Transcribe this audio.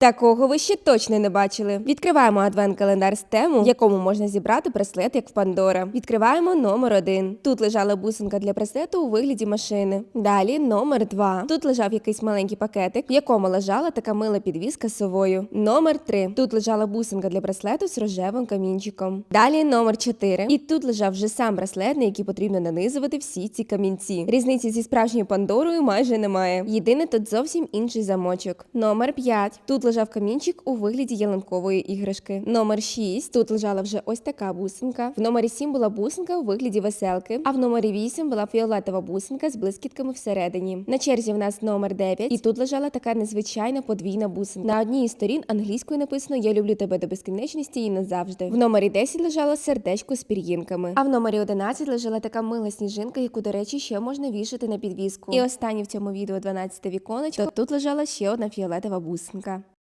Такого ви ще точно не бачили. Відкриваємо адвент-календар з тему, в якому можна зібрати браслет, як в Пандора. Відкриваємо номер один. Тут лежала бусинка для браслету у вигляді машини. Далі номер два. Тут лежав якийсь маленький пакетик, в якому лежала така мила підвіска з совою. Номер три. Тут лежала бусинка для браслету з рожевим камінчиком. Далі номер чотири. І тут лежав вже сам браслет, на який потрібно нанизувати всі ці камінці. Різниці зі справжньою Пандорою майже немає. Єдине тут зовсім інший замочок. Номер 5. Тут лежав камінчик у вигляді ялинкової іграшки. Номер 6. Тут лежала вже ось така бусинка. В номері 7 була бусинка у вигляді веселки, а в номері 8 була фіолетова бусинка з блискітками всередині. На черзі в нас номер 9, і тут лежала така незвичайна подвійна бусинка. На одній із сторін англійською написано Я люблю тебе до безкінечності і назавжди. В номері 10 лежало сердечко з пір'їнками. А в номері 11 лежала така мила сніжинка, яку, до речі, ще можна вішати на підвіску. І останнє в цьому відео 12 віконечко. Тут лежала ще одна фіолетова бусинка.